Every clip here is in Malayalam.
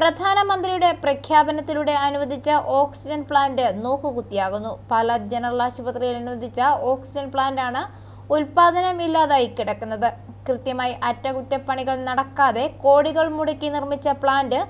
പ്രധാനമന്ത്രിയുടെ പ്രഖ്യാപനത്തിലൂടെ അനുവദിച്ച ഓക്സിജൻ പ്ലാന്റ് നോക്കുകുത്തിയാകുന്നു. പല ജനറൽ ആശുപത്രിയിൽ അനുവദിച്ച ഓക്സിജൻ പ്ലാന്റാണ് ഉൽപാദനം ഇല്ലാതായി കിടക്കുന്നത്. കൃത്യമായി അറ്റകുറ്റപ്പണികൾ നടക്കാതെ കോടികൾ മുടക്കി നിർമ്മിച്ച പ്ലാന്റ്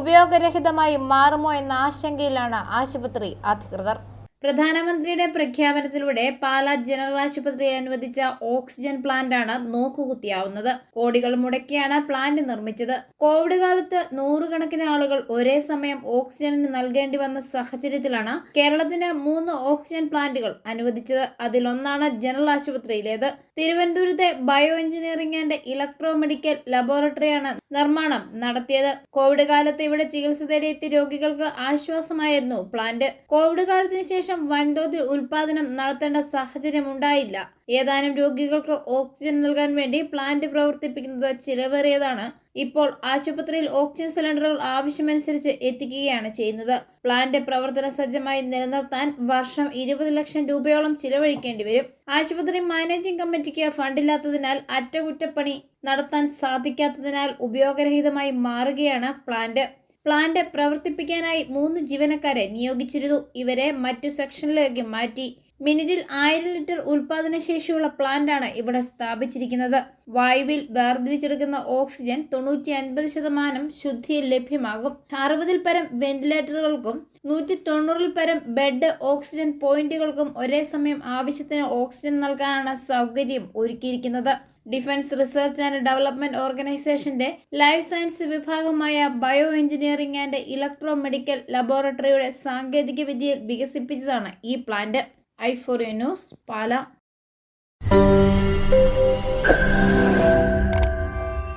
ഉപയോഗരഹിതമായി മാറുമോ എന്ന ആശങ്കയിലാണ് ആശുപത്രി അധികൃതർ. പ്രധാനമന്ത്രിയുടെ പ്രഖ്യാപനത്തിലൂടെ പാലാ ജനറൽ ആശുപത്രിയിൽ അനുവദിച്ച ഓക്സിജൻ പ്ലാന്റാണ് നോക്കുകുത്തിയാവുന്നത്. കോടികൾ മുടക്കിയാണ് പ്ലാന്റ് നിർമ്മിച്ചത്. കോവിഡ് കാലത്ത് നൂറുകണക്കിന് ആളുകൾ ഒരേ സമയം ഓക്സിജൻ നൽകേണ്ടി വന്ന സാഹചര്യത്തിലാണ് കേരളത്തിന് മൂന്ന് ഓക്സിജൻ പ്ലാന്റുകൾ അനുവദിച്ചത്. അതിലൊന്നാണ് ജനറൽ ആശുപത്രിയിലേത്. തിരുവനന്തപുരത്തെ bio engineering and electro medical ലബോറട്ടറിയാണ് നിർമ്മാണം നടത്തിയത്. കോവിഡ് കാലത്ത് ഇവിടെ ചികിത്സ തേടിയെത്തിയ രോഗികൾക്ക് ആശ്വാസമായിരുന്നു പ്ലാന്റ്. കോവിഡ് കാലത്തിന് ശേഷം വൻതോതിൽ ഉൽപാദനം നടത്തേണ്ട സാഹചര്യം ഉണ്ടായില്ല ഏതാനും രോഗികൾക്ക് ഓക്സിജൻ നൽകാൻ വേണ്ടി പ്ലാന്റ് പ്രവർത്തിപ്പിക്കുന്നത് ചിലവേറിയതാണ്. ഇപ്പോൾ ആശുപത്രിയിൽ ഓക്സിജൻ സിലിണ്ടറുകൾ ആവശ്യമനുസരിച്ച് എത്തിക്കുകയാണ് ചെയ്യുന്നത്. പ്ലാന്റ് പ്രവർത്തന സജ്ജമായി നിലനിർത്താൻ വർഷം ഇരുപത് ലക്ഷം രൂപയോളം ചിലവഴിക്കേണ്ടി വരും. ആശുപത്രി മാനേജിംഗ് കമ്മിറ്റിക്ക് ഫണ്ടില്ലാത്തതിനാൽ അറ്റകുറ്റപ്പണി നടത്താൻ സാധിക്കാത്തതിനാൽ ഉപയോഗരഹിതമായി മാറുകയാണ് പ്ലാന്റ്. പ്ലാന്റ് പ്രവർത്തിപ്പിക്കാനായി മൂന്ന് ജീവനക്കാരെ നിയോഗിച്ചിരുന്നു. ഇവരെ മറ്റു സെക്ഷനിലേക്ക് മാറ്റി. മിനിറ്റിൽ ആയിരം ലിറ്റർ ഉൽപാദന ശേഷിയുള്ള പ്ലാന്റാണ് ഇവിടെ സ്ഥാപിച്ചിരിക്കുന്നത്. വായുവിൽ വേർതിരിച്ചെടുക്കുന്ന ഓക്സിജൻ തൊണ്ണൂറ്റി അൻപത് ശതമാനം ശുദ്ധിയിൽ ലഭ്യമാകും. അറുപതിൽ പരം വെന്റിലേറ്ററുകൾക്കും നൂറ്റി തൊണ്ണൂറിൽ പരം ബെഡ് ഓക്സിജൻ പോയിന്റുകൾക്കും ഒരേ സമയം ആവശ്യത്തിന് ഓക്സിജൻ നൽകാനാണ് സൗകര്യം ഒരുക്കിയിരിക്കുന്നത്. ഡിഫൻസ് റിസർച്ച് ആൻഡ് ഡെവലപ്മെന്റ് ഓർഗനൈസേഷന്റെ ലൈഫ് സയൻസ് വിഭാഗമായ bio engineering and electro medical ലബോറട്ടറിയുടെ സാങ്കേതിക വിദ്യയിൽ വികസിപ്പിച്ചതാണ് ഈ plant I four U news Pala.